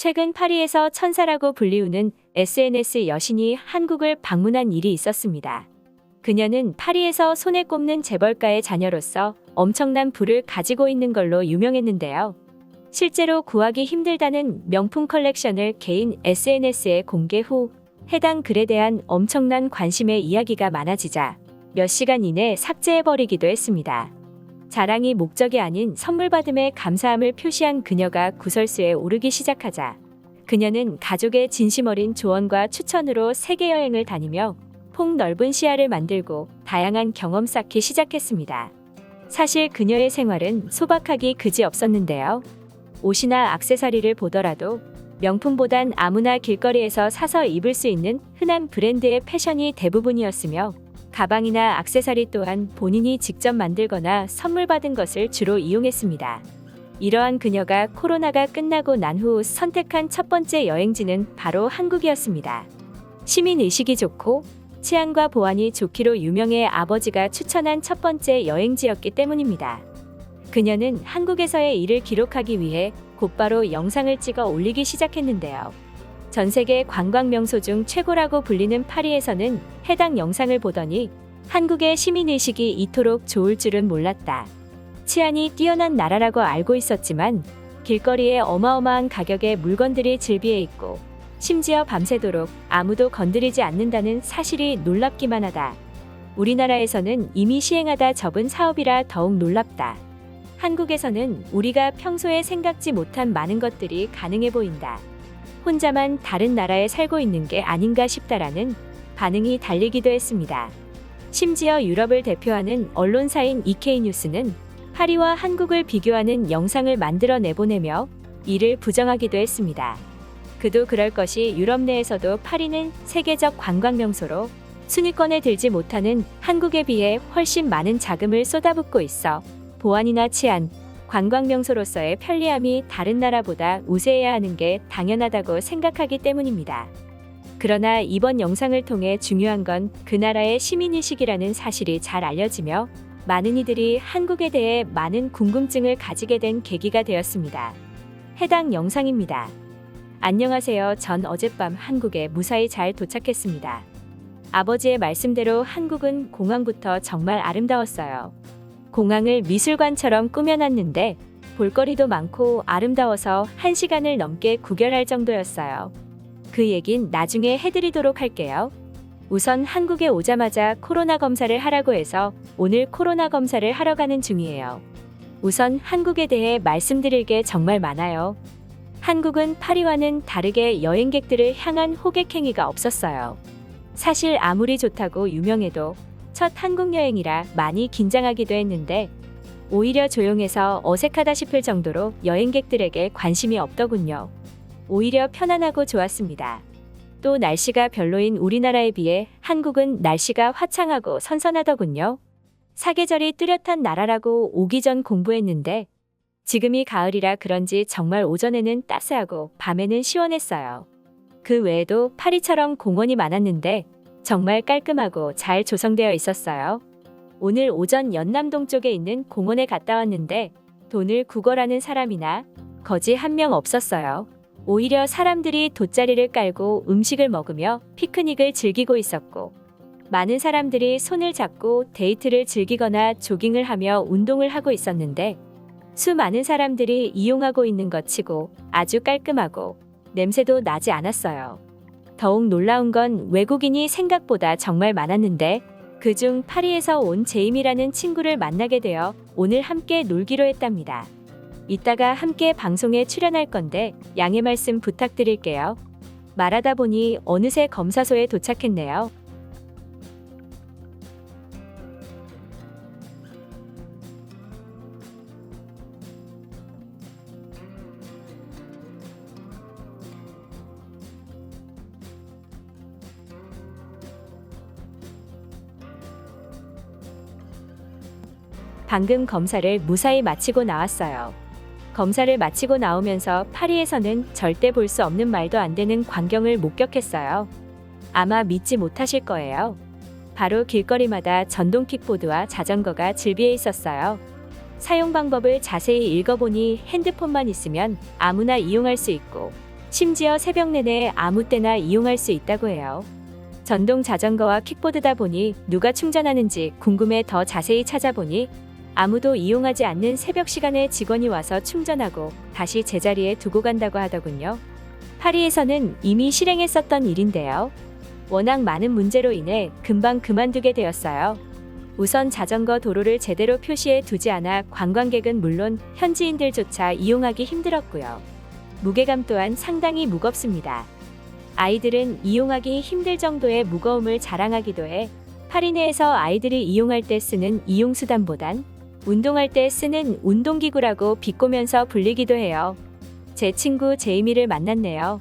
최근 파리에서 천사라고 불리우는 SNS 여신이 한국을 방문한 일이 있었습니다. 그녀는 파리에서 손에 꼽는 재벌가의 자녀로서 엄청난 부를 가지고 있는 걸로 유명했는데요. 실제로 구하기 힘들다는 명품 컬렉션을 개인 SNS에 공개 후 해당 글에 대한 엄청난 관심의 이야기가 많아지자 몇 시간 이내 삭제해버리기도 했습니다. 자랑이 목적이 아닌 선물 받음에 감사함을 표시한 그녀가 구설수에 오르기 시작하자 그녀는 가족의 진심 어린 조언과 추천으로 세계 여행을 다니며 폭넓은 시야를 만들고 다양한 경험 쌓기 시작했습니다. 사실 그녀의 생활은 소박하기 그지 없었는데요. 옷이나 악세사리를 보더라도 명품보단 아무나 길거리에서 사서 입을 수 있는 흔한 브랜드의 패션이 대부분이었으며 가방이나 악세사리 또한 본인이 직접 만들거나 선물 받은 것을 주로 이용했습니다. 이러한 그녀가 코로나가 끝나고 난 후 선택한 첫 번째 여행지는 바로 한국이었습니다. 시민 의식이 좋고 치안과 보안이 좋기로 유명해 아버지가 추천한 첫 번째 여행지였기 때문입니다. 그녀는 한국에서의 일을 기록하기 위해 곧바로 영상을 찍어 올리기 시작했는데요. 전 세계 관광 명소 중 최고라고 불리는 파리에서는 해당 영상을 보더니 한국의 시민의식이 이토록 좋을 줄은 몰랐다. 치안이 뛰어난 나라라고 알고 있었지만 길거리에 어마어마한 가격의 물건들이 즐비해 있고 심지어 밤새도록 아무도 건드리지 않는다는 사실이 놀랍기만 하다. 우리나라에서는 이미 시행하다 접은 사업이라 더욱 놀랍다. 한국에서는 우리가 평소에 생각지 못한 많은 것들이 가능해 보인다. 혼자만 다른 나라에 살고 있는 게 아닌가 싶다라는 반응이 달리기도 했습니다. 심지어 유럽을 대표하는 언론사인 EK뉴스는 파리와 한국을 비교하는 영상을 만들어 내보내며 이를 부정하기도 했습니다. 그도 그럴 것이 유럽 내에서도 파리는 세계적 관광 명소로 순위권에 들지 못하는 한국에 비해 훨씬 많은 자금을 쏟아붓고 있어 보안이나 치안, 관광 명소로서의 편리함이 다른 나라보다 우세해야 하는 게 당연하다고 생각하기 때문입니다. 그러나 이번 영상을 통해 중요한 건 그 나라의 시민의식이라는 사실이 잘 알려지며 많은 이들이 한국에 대해 많은 궁금증을 가지게 된 계기가 되었습니다. 해당 영상입니다. 안녕하세요. 전 어젯밤 한국에 무사히 잘 도착했습니다. 아버지의 말씀대로 한국은 공항부터 정말 아름다웠어요. 공항을 미술관처럼 꾸며놨는데 볼거리도 많고 아름다워서 한 시간을 넘게 구경할 정도였어요. 그 얘긴 나중에 해드리도록 할게요. 우선 한국에 오자마자 코로나 검사를 하라고 해서 오늘 코로나 검사를 하러 가는 중이에요. 우선 한국에 대해 말씀드릴 게 정말 많아요. 한국은 파리와는 다르게 여행객들을 향한 호객행위가 없었어요. 사실 아무리 좋다고 유명해도 첫 한국 여행이라 많이 긴장하기도 했는데 오히려 조용해서 어색하다 싶을 정도로 여행객들에게 관심이 없더군요. 오히려 편안하고 좋았습니다. 또 날씨가 별로인 우리나라에 비해 한국은 날씨가 화창하고 선선하더군요. 사계절이 뚜렷한 나라라고 오기 전 공부했는데 지금이 가을이라 그런지 정말 오전에는 따스하고 밤에는 시원했어요. 그 외에도 파리처럼 공원이 많았는데 정말 깔끔하고 잘 조성되어 있었어요. 오늘 오전 연남동 쪽에 있는 공원에 갔다 왔는데 돈을 구걸하는 사람이나 거지 한 명 없었어요. 오히려 사람들이 돗자리를 깔고 음식을 먹으며 피크닉을 즐기고 있었고 많은 사람들이 손을 잡고 데이트를 즐기거나 조깅을 하며 운동을 하고 있었는데 수많은 사람들이 이용하고 있는 것 치고 아주 깔끔하고 냄새도 나지 않았어요. 더욱 놀라운 건 외국인이 생각보다 정말 많았는데 그중 파리에서 온 제임이라는 친구를 만나게 되어 오늘 함께 놀기로 했답니다. 이따가 함께 방송에 출연할 건데 양해 말씀 부탁드릴게요. 말하다 보니 어느새 검사소에 도착했네요. 방금 검사를 무사히 마치고 나왔어요. 검사를 마치고 나오면서 파리에서는 절대 볼 수 없는 말도 안 되는 광경을 목격했어요. 아마 믿지 못하실 거예요. 바로 길거리마다 전동 킥보드와 자전거가 즐비해 있었어요. 사용 방법을 자세히 읽어보니 핸드폰만 있으면 아무나 이용할 수 있고 심지어 새벽 내내 아무 때나 이용할 수 있다고 해요. 전동 자전거와 킥보드다 보니 누가 충전하는지 궁금해 더 자세히 찾아보니 아무도 이용하지 않는 새벽 시간에 직원이 와서 충전하고 다시 제자리에 두고 간다고 하더군요. 파리에서는 이미 실행했었던 일인데요. 워낙 많은 문제로 인해 금방 그만두게 되었어요. 우선 자전거 도로를 제대로 표시해 두지 않아 관광객은 물론 현지인들조차 이용하기 힘들었고요. 무게감 또한 상당히 무겁습니다. 아이들은 이용하기 힘들 정도의 무거움을 자랑하기도 해 파리 내에서 아이들이 이용할 때 쓰는 이용수단보단 운동할 때 쓰는 운동기구라고 비꼬면서 불리기도 해요. 제 친구 제이미를 만났네요.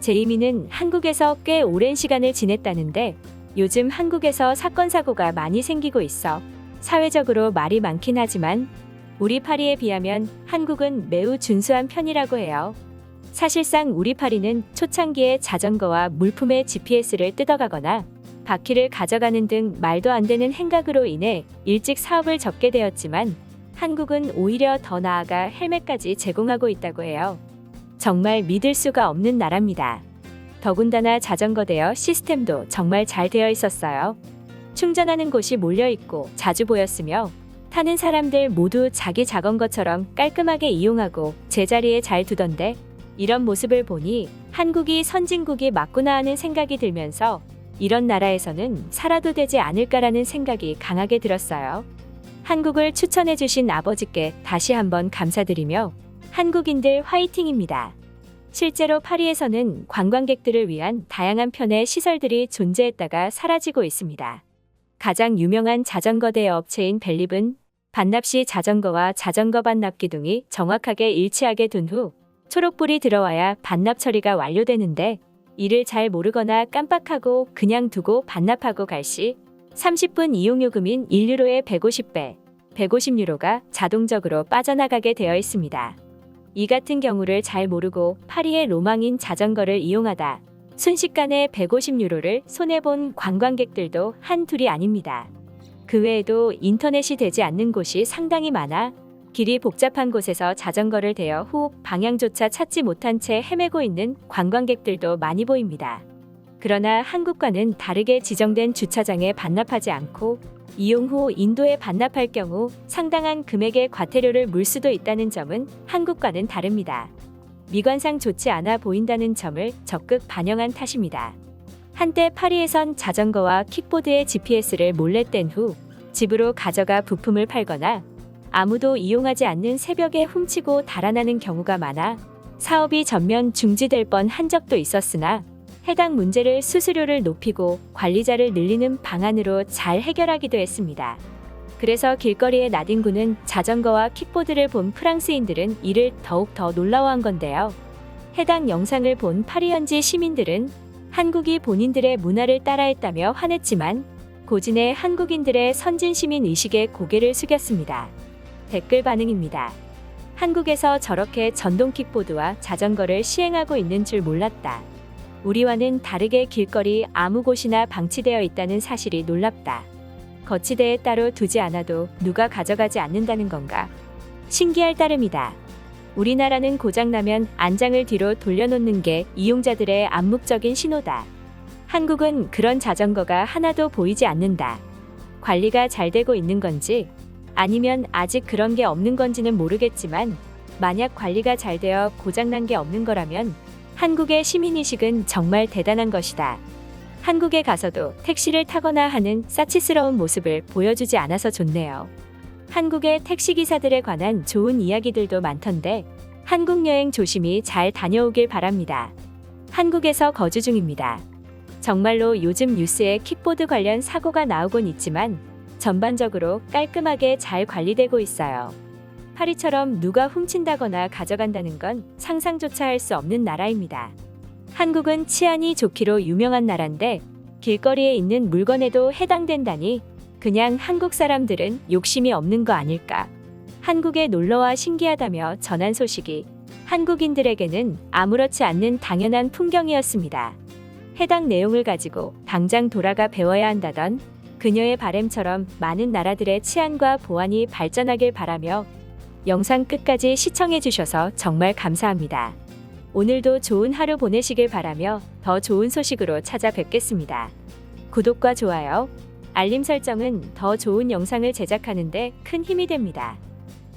제이미는 한국에서 꽤 오랜 시간을 지냈다는데 요즘 한국에서 사건 사고가 많이 생기고 있어 사회적으로 말이 많긴 하지만 우리 파리에 비하면 한국은 매우 준수한 편이라고 해요. 사실상 우리 파리는 초창기에 자전거와 물품의 GPS를 뜯어가거나 바퀴를 가져가는 등 말도 안 되는 행각으로 인해 일찍 사업을 접게 되었지만 한국은 오히려 더 나아가 헬멧까지 제공하고 있다고 해요. 정말 믿을 수가 없는 나라입니다. 더군다나 자전거 대여 시스템도 정말 잘 되어 있었어요. 충전하는 곳이 몰려 있고 자주 보였으며 타는 사람들 모두 자기 자전거처럼 깔끔하게 이용하고 제자리에 잘 두던데 이런 모습을 보니 한국이 선진국이 맞구나 하는 생각이 들면서 이런 나라에서는 살아도 되지 않을까라는 생각이 강하게 들었어요. 한국을 추천해 주신 아버지께 다시 한번 감사드리며 한국인들 화이팅입니다. 실제로 파리에서는 관광객들을 위한 다양한 편의 시설들이 존재했다가 사라지고 있습니다. 가장 유명한 자전거 대여 업체인 벨립은 반납 시 자전거와 자전거 반납 기둥이 정확하게 일치하게 둔 후 초록불이 들어와야 반납 처리가 완료되는데 이를 잘 모르거나 깜빡하고 그냥 두고 반납하고 갈 시 30분 이용요금인 1유로의 150배, 150유로가 자동적으로 빠져나가게 되어 있습니다. 이 같은 경우를 잘 모르고 파리의 로망인 자전거를 이용하다 순식간에 150유로를 손해본 관광객들도 한둘이 아닙니다. 그 외에도 인터넷이 되지 않는 곳이 상당히 많아 길이 복잡한 곳에서 자전거를 대여 후 방향조차 찾지 못한 채 헤매고 있는 관광객들도 많이 보입니다. 그러나 한국과는 다르게 지정된 주차장에 반납하지 않고 이용 후 인도에 반납할 경우 상당한 금액의 과태료를 물 수도 있다는 점은 한국과는 다릅니다. 미관상 좋지 않아 보인다는 점을 적극 반영한 탓입니다. 한때 파리에선 자전거와 킥보드의 GPS를 몰래 뗀 후 집으로 가져가 부품을 팔거나 아무도 이용하지 않는 새벽에 훔치고 달아나는 경우가 많아 사업이 전면 중지될 뻔 한 적도 있었으나 해당 문제를 수수료를 높이고 관리자를 늘리는 방안으로 잘 해결하기도 했습니다. 그래서 길거리의 나딘군은 자전거와 킥보드를 본 프랑스인들은 이를 더욱 더 놀라워한 건데요. 해당 영상을 본 파리 현지 시민들은 한국이 본인들의 문화를 따라했다며 화냈지만 고진의 한국인들의 선진 시민 의식에 고개를 숙였습니다. 댓글 반응입니다. 한국에서 저렇게 전동 킥보드와 자전거를 시행하고 있는 줄 몰랐다. 우리와는 다르게 길거리 아무 곳이나 방치되어 있다는 사실이 놀랍다. 거치대에 따로 두지 않아도 누가 가져가지 않는다는 건가? 신기할 따름이다. 우리나라는 고장나면 안장을 뒤로 돌려놓는 게 이용자들의 암묵적인 신호다. 한국은 그런 자전거가 하나도 보이지 않는다. 관리가 잘 되고 있는 건지 아니면 아직 그런 게 없는 건지는 모르겠지만 만약 관리가 잘 되어 고장난 게 없는 거라면 한국의 시민의식은 정말 대단한 것이다. 한국에 가서도 택시를 타거나 하는 사치스러운 모습을 보여주지 않아서 좋네요. 한국의 택시기사들에 관한 좋은 이야기들도 많던데 한국 여행 조심히 잘 다녀오길 바랍니다. 한국에서 거주 중입니다. 정말로 요즘 뉴스에 킥보드 관련 사고가 나오곤 있지만 전반적으로 깔끔하게 잘 관리되고 있어요. 파리처럼 누가 훔친다거나 가져간다는 건 상상조차 할 수 없는 나라입니다. 한국은 치안이 좋기로 유명한 나라인데 길거리에 있는 물건에도 해당된다니 그냥 한국 사람들은 욕심이 없는 거 아닐까. 한국에 놀러와 신기하다며 전한 소식이 한국인들에게는 아무렇지 않는 당연한 풍경이었습니다. 해당 내용을 가지고 당장 돌아가 배워야 한다던 그녀의 바램처럼 많은 나라들의 치안과 보안이 발전하길 바라며 영상 끝까지 시청해 주셔서 정말 감사합니다. 오늘도 좋은 하루 보내시길 바라며 더 좋은 소식으로 찾아뵙겠습니다. 구독과 좋아요, 알림 설정은 더 좋은 영상을 제작하는데 큰 힘이 됩니다.